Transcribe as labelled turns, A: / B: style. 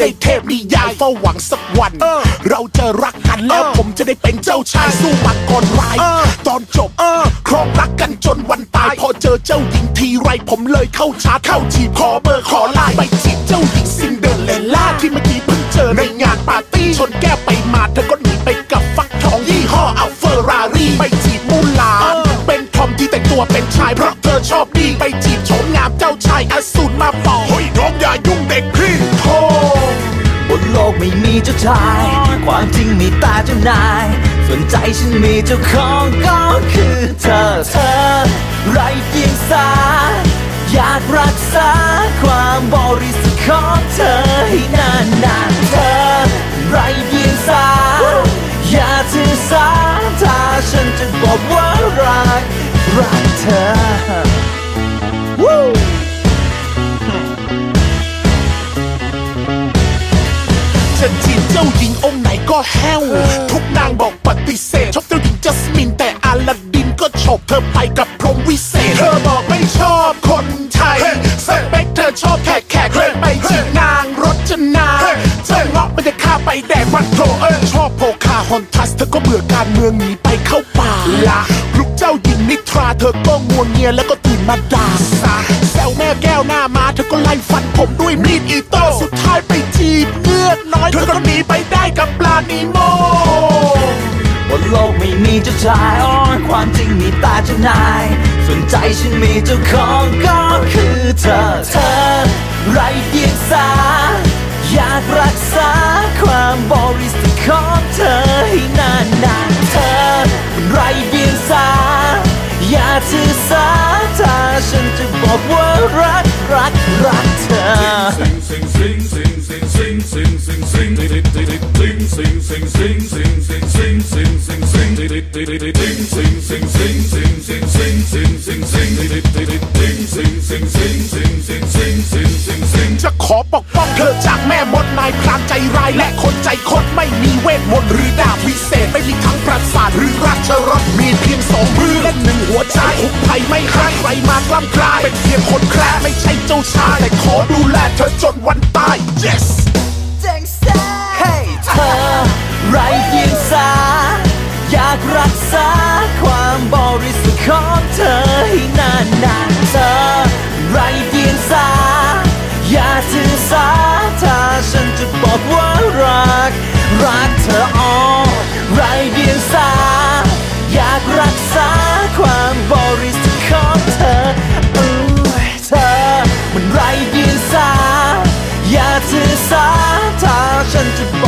A: ในเทพนิยายเฝ้าหวังสักวัน เราจะรักกันแล้วผมจะได้เป็นเจ้าชายสู้มันก่อนร้ายตอนจบครองรักกันจนวันตาย พอเจอเจ้าหญิงทีไรผมเลยเข้าชาร์จเข้าจีบขอเบอร์ขอไลน์ไปจีบเจ้าหญิงซินเดอเรลล่าที่เมื่อกี้เพิ่งเจอในงานปาร์ตี้ชนแก้วไปมาเธอก็หนีไปกับฟักทองยี่ห้ออัลเฟอร์รารี่ไปจีบมูลานเป็นทอมที่แต่งตัวเป็นชายเพราะเธอชอบดีไปจีบโฉมงามเจ้าชายอสูรมาปอง
B: ชาย ความจริงมีตาเจ้านาย ส่วนใจฉันมีเจ้าของก็คือเธอเธอ ไรเดียงสา อยากรักษาความบริสุทธิ์ของเธอให้นานนานเธอ ไรเดียงสา อย่าถือสาถ้าฉันจะบอกว่ารัก รักเธอ Woo!
A: จะ จีบเจ้าหญิงองค์ไหนก็แห้ว ทุกนางบอกปฏิเสธ ชอบเจ้าหญิงจัสมินแต่อาลาดินก็ฉกเธอไปกับพรหมวิเศษ เธอบอกไม่ชอบคนไทยสเปคเธอชอบแขกแขกเลยไปจีบนางรจนาเธอเงาะไม่ได้ฆ่าไปแดกมันโถเออชอบโพคาฮอนทัสเธอก็เบื่อการเมืองหนีไปเข้าป่าละลูกเจ้าหญิงนิทราเธอก็งัวงเงียแล้วก็ตื่นมาด่าซาแซวแม่แก้วหน้ามาเธอก็ไล่ฟันผมด้วยมีดอีโต้ บนโม
B: บนโลกไม่มีเจ้าชายอ๋อความจริงมีตาเจ้านาย สนใจฉันมีเจ้าของก็คือเธอ เธอ ไรเดียงสา อยากรักษาความบริสุทธิ์ของเธอให้นานนานเธอ ไรเดียงสา อย่าถือสา
C: sing sing sing sing sing sing sing sing sing did it did it ding sing sing sing sing sing sing sing sing sing did it did it ding sing sing sing sing sing sing sing sing sing
A: จะขอปกป้องเธอจากแม่มดนายพรานใจร้ายและคนใจคดไม่มีเวทมนต์หรือดาบวิเศษไม่มีทั้งประสาทหรือราชรถมีเพียงสองมือและหนึ่งหัวใจคุกภัยไม่ให้ใครมากล้ำกลายเป็นเพียงคนแคร์ไม่ใช่เจ้าชายแต่ขอดูแลเธอจนวันตาย yes
B: sentiment.